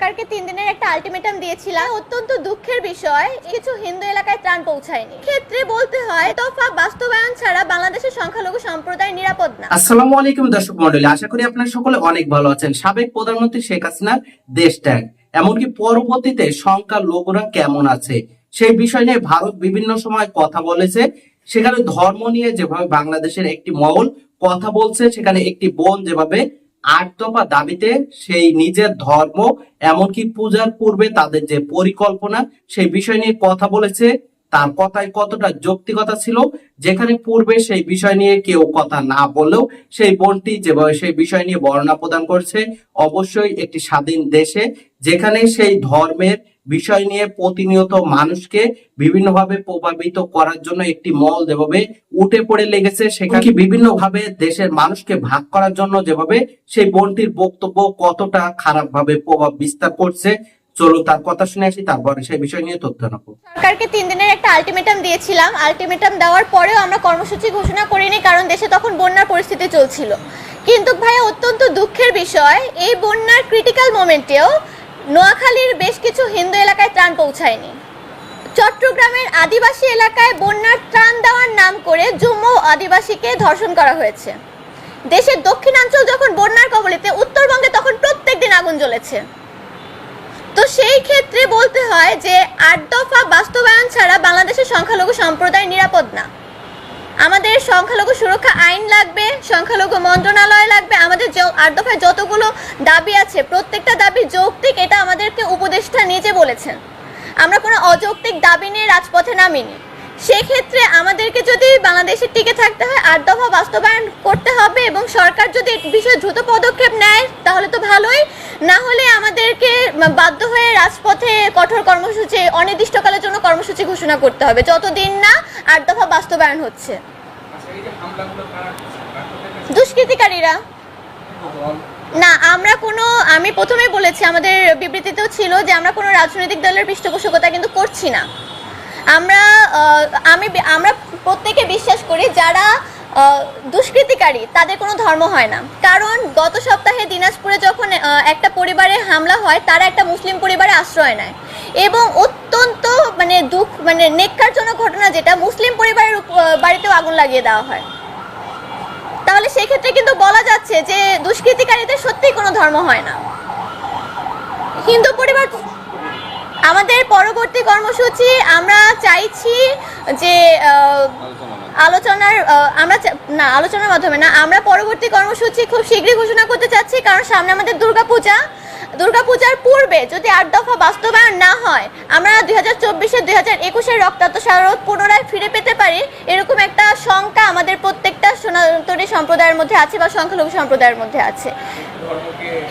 সরকারকে তিন দিনের একটা আলটিমেটাম দিয়েছিলাম। অত্যন্ত দুঃখের বিষয়। কিছু হিন্দু এলাকায় ত্রাণ পৌঁছায়নি। ক্ষেত্রে বলতে হয়, তোফা বাস্তবায়ন ছাড়া বাংলাদেশের সংখ্যালঘু সম্প্রদায় নিরাপদ না। আসসালামু আলাইকুম দর্শক মন্ডলী আশা করি আপনারা সকলে অনেক ভালো আছেন। সাবেক প্রধানমন্ত্রী শেখ হাসিনার দেশ ত্যাগ, এমনকি পরবর্তীতে সংখ্যা লোকরা কেমন আছে সেই বিষয় নিয়ে ভারত বিভিন্ন সময় কথা বলেছে। সেখানে ধর্ম নিয়ে যেভাবে বাংলাদেশের একটি মহল কথা বলছে, সেখানে একটি বোন যেভাবে আট দফা দাবিতে সেই নিজের ধর্ম, এমনকি পূজার পূর্বে তাদের যে পরিকল্পনা, সেই বিষয় নিয়ে কথা বলেছে। তার কথায় কতটা যৌক্তিকতা ছিল, যেখানে পূর্বে সেই বিষয় নিয়ে কেউ কথা না বললেও সেই বোনটি যেভাবে সেই বিষয় নিয়ে বর্ণনা প্রদান করছে, অবশ্যই একটি স্বাধীন দেশে, যেখানে সেই ধর্মের বিষয় নিয়ে প্রতিনিয়ত মানুষকে বিভিন্নভাবে প্রভাবিত করার জন্য একটি মল যেভাবে উঠে পড়ে লেগেছে সেখানে বিভিন্নভাবে দেশের মানুষকে ভাগ করার জন্য যেভাবে সেই বোনটির বক্তব্য কতটা খারাপভাবে প্রভাব বিস্তার করছে, চলুন তার কথা শুনে আসি, তারপরে সেই বিষয় নিয়ে তথ্য নেব সরকারকে তিন দিনের একটা আলটিমেটাম দিয়েছিলাম আলটিমেটাম দেওয়ার পরেও আমরা কর্মসূচি ঘোষণা করিনি কারণ দেশে তখন বন্যার পরিস্থিতি চলছিল। কিন্তু ভাইয়া অত্যন্ত দুঃখের বিষয়, এই বন্যার ক্রিটিক্যাল মোমেন্টেও নোয়াখালীর বেশ কিছু হিন্দু এলাকায় ত্রাণ পৌঁছায়নি। চট্টগ্রামের আদিবাসী এলাকায় বন্যার ত্রাণ দেওয়ার নাম করে জুম্মু আদিবাসীকে ধর্ষণ করা হয়েছে। দেশের দক্ষিণাঞ্চল যখন বন্যার কবলিতে, উত্তরবঙ্গে তখন প্রত্যেক দিন আগুন জ্বলেছে। তো সেই ক্ষেত্রে বলতে হয় যে, আট দফা বাস্তবায়ন ছাড়া বাংলাদেশের সংখ্যালঘু সম্প্রদায় নিরাপদ না। আমাদের সংখ্যালঘু সুরক্ষা আইন লাগবে, সংখ্যালঘু মন্ত্রণালয় লাগবে, আমাদের আট দফায় যতগুলো দাবি আছে, প্রত্যেকটা দাবি যৌক্তিক, এটা আমাদেরকে উপদেষ্টা নিজে বলেছেন। আমরা কোনো অযৌক্তিক দাবি নিয়ে রাজপথে নামিনি। সেক্ষেত্রে আমাদেরকে যদি বাংলাদেশে টিকে থাকতে হয়, আট দফা বাস্তবায়ন করতে হবে এবং সরকার যদি বিষয়ে দ্রুত পদক্ষেপ নেয়, তাহলে তো ভালোই। না হলে আমাদেরকে বাধ্য হয়ে রাজপথে কঠোর কর্মসূচি অনির্দিষ্টকালের জন্য কর্মসূচি ঘোষণা করতে হবে। যতদিন না আট দফা বাস্তবায়ন হচ্ছে। দুষ্কৃতিকারীরা। না আমরা কোনো আমি প্রথমেই বলেছি আমাদের বিবৃতিতেও ছিল যে আমরা কোনো রাজনৈতিক দলের পৃষ্ঠপোষকতা কিন্তু করছি না। আমরা আমি আমরা প্রত্যেকে বিশ্বাস করি যারা দুষ্কৃতিকারী, তাদের কোনো ধর্ম হয় না। কারণ গত সপ্তাহে দিনাজপুরে যখন একটা পরিবারে হামলা হয়, তারা একটা মুসলিম পরিবারে আশ্রয় নেয়। এবং অত্যন্ত মানে দুঃখ মানে নেককারজনক ঘটনা যেটা, মুসলিম পরিবারের বাড়িতেও আগুন লাগিয়ে দেওয়া হয়। তাহলে সেক্ষেত্রে কিন্তু বলা যাচ্ছে যে, দুষ্কৃতিকারীদের সত্যিই কোনো ধর্ম হয় না। হিন্দু পরিবার, আমাদের পরবর্তী কর্মসূচি, আমরা চাইছি যে আলোচনার আমরা না, আলোচনার মাধ্যমে না, আমরা পরবর্তী কর্মসূচি খুব শীঘ্রই ঘোষণা করতে চাচ্ছি, কারণ সামনে আমাদের দুর্গাপূজা। দুর্গাপূজার পূর্বে যদি আট দফা বাস্তবায়ন না হয়, আমরা দুই হাজার চব্বিশে দুই হাজার একুশের রক্তাক্ত শারদ পুনরায় ফিরে পেতে পারি, এরকম একটা শঙ্কা আমাদের প্রত্যেকটা সনাতনী সম্প্রদায়ের মধ্যে আছে বা সংখ্যালঘু সম্প্রদায়ের মধ্যে আছে।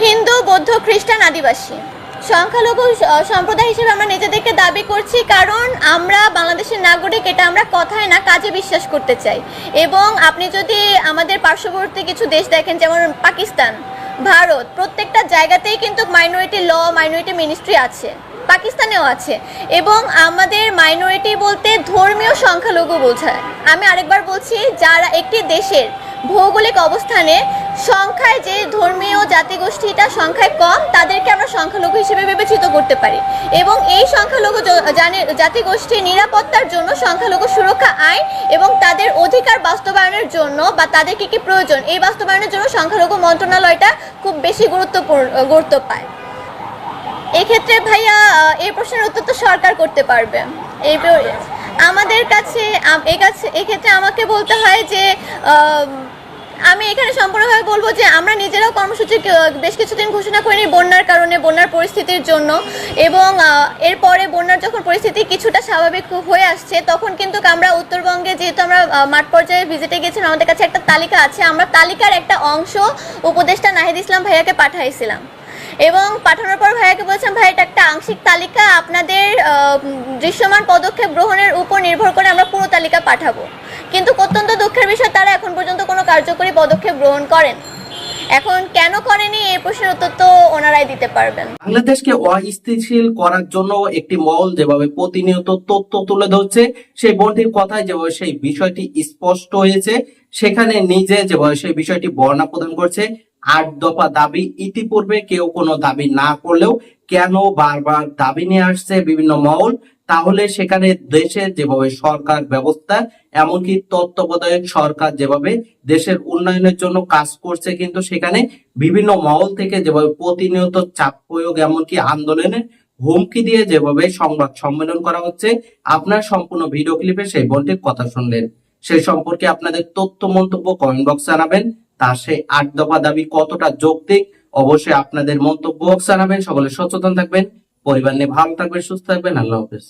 হিন্দু, বৌদ্ধ, খ্রিস্টান, আদিবাসী। সংখ্যালঘু সম্প্রদায় হিসেবে আমরা নিজেদেরকে দাবি করছি কারণ আমরা বাংলাদেশের নাগরিক, এটা আমরা কথায় না কাজে বিশ্বাস করতে চাই। এবং আপনি যদি আমাদের পার্শ্ববর্তী কিছু দেশ দেখেন, যেমন পাকিস্তান, ভারত, প্রত্যেকটা জায়গাতেই কিন্তু মাইনরিটি ল মাইনরিটি মিনিস্ট্রি আছে, পাকিস্তানেও আছে। এবং আমাদের মাইনরিটি বলতে ধর্মীয় সংখ্যালঘু বোঝায়। আমি আরেকবার বলছি, যারা একটি দেশের ভৌগোলিক অবস্থানে সংখ্যায় যে ধর্মীয় জাতিগোষ্ঠীটা সংখ্যায় কম, তাদেরকে আমরা সংখ্যালঘু হিসেবে বিবেচিত করতে পারি। এবং এই সংখ্যালঘু জাতিগোষ্ঠীর নিরাপত্তার জন্য সংখ্যালঘু সুরক্ষা আইন এবং তাদের অধিকার বাস্তবায়নের জন্য বা তাদের কী কি প্রয়োজন, এই বাস্তবায়নের জন্য সংখ্যালঘু মন্ত্রণালয়টা খুব বেশি গুরুত্বপূর্ণ, গুরুত্ব পায়। এক্ষেত্রে ভাইয়া এই প্রশ্নের উত্তর তো সরকার করতে পারবে। এই আমাদের কাছে এক্ষেত্রে আমাকে বলতে হয় যে আম, এখানে সম্পূর্ণভাবে বলব যে আমরা নিজেরাও কর্মসূচি বেশ কিছুদিন ঘোষণা করিনি বন্যার কারণে বন্যার পরিস্থিতির জন্য। এবং এরপরে বন্যার যখন পরিস্থিতি কিছুটা স্বাভাবিক হয়ে আসছে তখন কিন্তু আমরা উত্তরবঙ্গে যেহেতু আমরা মাঠ পর্যায়ে ভিজিটে গেছিলাম আমাদের কাছে একটা তালিকা আছে। আমরা তালিকার একটা অংশ উপদেষ্টা নাহিদ ইসলাম ভাইয়াকে পাঠাইছিলাম। এবং পাঠানোর পর ভাইয়াকে বলছেন ভাই, এটা একটা আংশিক তালিকা। আপনাদের দৃশ্যমান পদক্ষেপ গ্রহণের উপর নির্ভর করে আমরা পুরো তালিকা পাঠাবো। কিন্তু অত্যন্ত দুঃখের বিষয়, তারা এখন পর্যন্ত কোনো কার্যকরী পদক্ষেপ গ্রহণ করেন। এখন কেন করেনি, এই প্রশ্নের উত্তর তো ওনারাই দিতে পারবেন। বাংলাদেশকে অস্থিতিশীল করার জন্য একটি মহল যেভাবে প্রতিনিয়ত তথ্য তুলে ধরছে, সেই বোনটির কথায় যেভাবে সেই বিষয়টি স্পষ্ট হয়েছে, সেখানে নিজে যেভাবে সেই বিষয়টি বর্ণনা প্রদান করছে আট দফা দাবি ইতিপূর্বে কেউ কোনো দাবি না করলেও কেন বারবার দাবি নিয়ে আসছে বিভিন্ন মহল? তাহলে সেখানে দেশের যেভাবে সরকার ব্যবস্থা, এমনকি তত্ত্বাবধায়ক সরকার যেভাবে দেশের উন্নয়নের জন্য কাজ করছে, কিন্তু সেখানে বিভিন্ন মহল থেকে যেভাবে প্রতিনিয়ত চাপ প্রয়োগ, এমনকি আন্দোলনের হুমকি দিয়ে যেভাবে সংবাদ সম্মেলন করা হচ্ছে, আপনার সম্পূর্ণ ভিডিও ক্লিপে সেই বোনটির কথা শুনলেন। সেই সম্পর্কে আপনাদের তথ্য মন্তব্য কমেন্ট বক্স জানাবেন। তার সে আট দফা দাবি কতটা যৌক্তিক, অবশ্যই আপনাদের মন্তব্য জানাবেন সকলে সচেতন থাকবেন। পরিবার নিয়ে ভালো থাকবেন, সুস্থ থাকবেন। আল্লাহ হাফেজ।